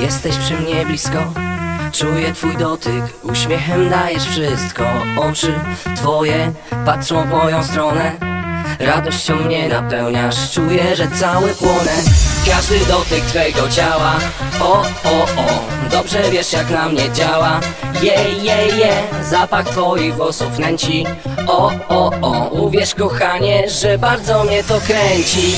Jesteś przy mnie blisko. Czuję twój dotyk, uśmiechem dajesz wszystko. Oczy twoje patrzą w moją stronę. Radością mnie napełniasz, czuję, że cały płonę. Każdy dotyk twego ciała. O, o, o, dobrze wiesz jak na mnie działa. Je, je, je, zapach twoich włosów nęci. O, o, o, uwierz kochanie, że bardzo mnie to kręci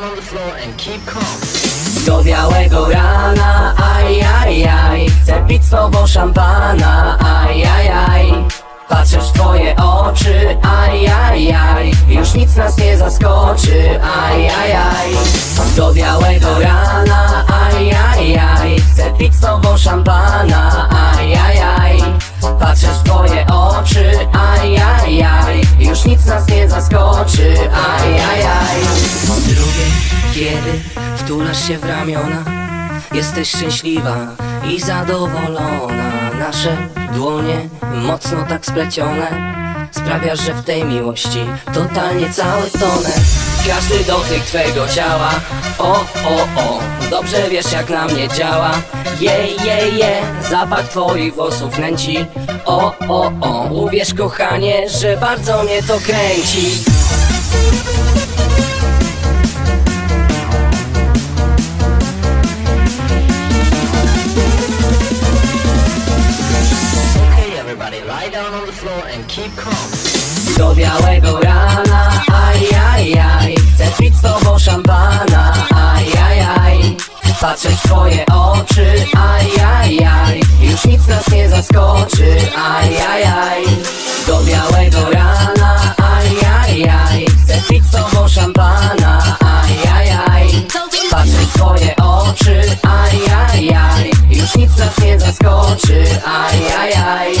down on the floor and keep calm. Do białego rana, aj, aj, aj. Chcę pić tobą szampana, aj, aj, aj. Patrzę w twoje oczy, aj, aj, aj. Już nic nas nie zaskoczy, aj, aj, aj. Do białego rana, aj, aj, aj. Chcę pić tobą szampana, aj, aj, aj. Patrzę w twoje oczy, aj, aj, aj. Już nic nas wtulasz się w ramiona. Jesteś szczęśliwa i zadowolona. Nasze dłonie mocno tak splecione. Sprawiasz, że w tej miłości totalnie cały tonę. Każdy dotyk twego ciała. O, o, o, dobrze wiesz jak na mnie działa. Je, je, je, zapach twoich włosów nęci. O, o, o, uwierz kochanie, że bardzo mnie to kręci Everybody lie down on the floor and keep calm. Do białego rana, aj, aj, aj Chcę pić z tobą szampana, aj, aj, aj Patrzę w twoje oczy, aj, aj, aj Już nic nas nie zaskoczy, aj, aj, aj Do białego rana, aj, aj, aj Chcę pić z tobą szampana, aj, aj, aj Patrzę w twoje oczy, aj, aj, aj Już nic nas nie zaskoczy, aj, aj, aj